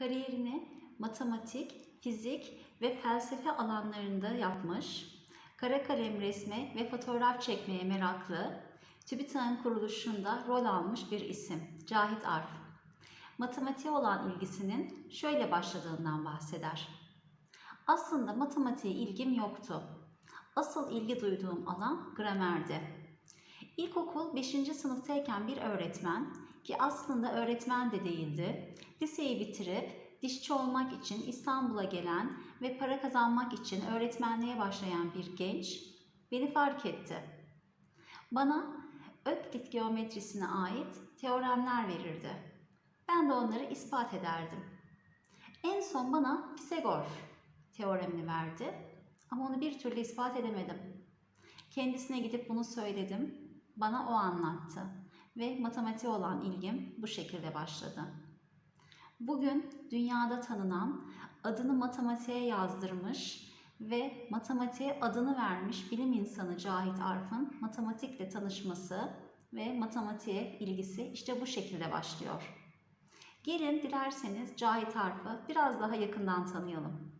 Kariyerini matematik, fizik ve felsefe alanlarında yapmış. Kara kalem resme ve fotoğraf çekmeye meraklı. TÜBİTAK'ın kuruluşunda rol almış bir isim. Cahit Arf. Matematiğe olan ilgisinin şöyle başladığından bahseder. Aslında matematiğe ilgim yoktu. Asıl ilgi duyduğum alan gramerdi. İlkokul 5. sınıftayken bir öğretmen ki aslında öğretmen de değildi. Liseyi bitirip dişçi olmak için İstanbul'a gelen ve para kazanmak için öğretmenliğe başlayan bir genç beni fark etti. Bana Öklit geometrisine ait teoremler verirdi. Ben de onları ispat ederdim. En son bana Pisagor teoremini verdi ama onu bir türlü ispat edemedim. Kendisine gidip bunu söyledim. Bana o anlattı ve matematiğe olan ilgim bu şekilde başladı. Bugün dünyada tanınan, adını matematiğe yazdırmış ve matematiğe adını vermiş bilim insanı Cahit Arf'ın matematikle tanışması ve matematiğe ilgisi işte bu şekilde başlıyor. Gelin dilerseniz Cahit Arf'ı biraz daha yakından tanıyalım.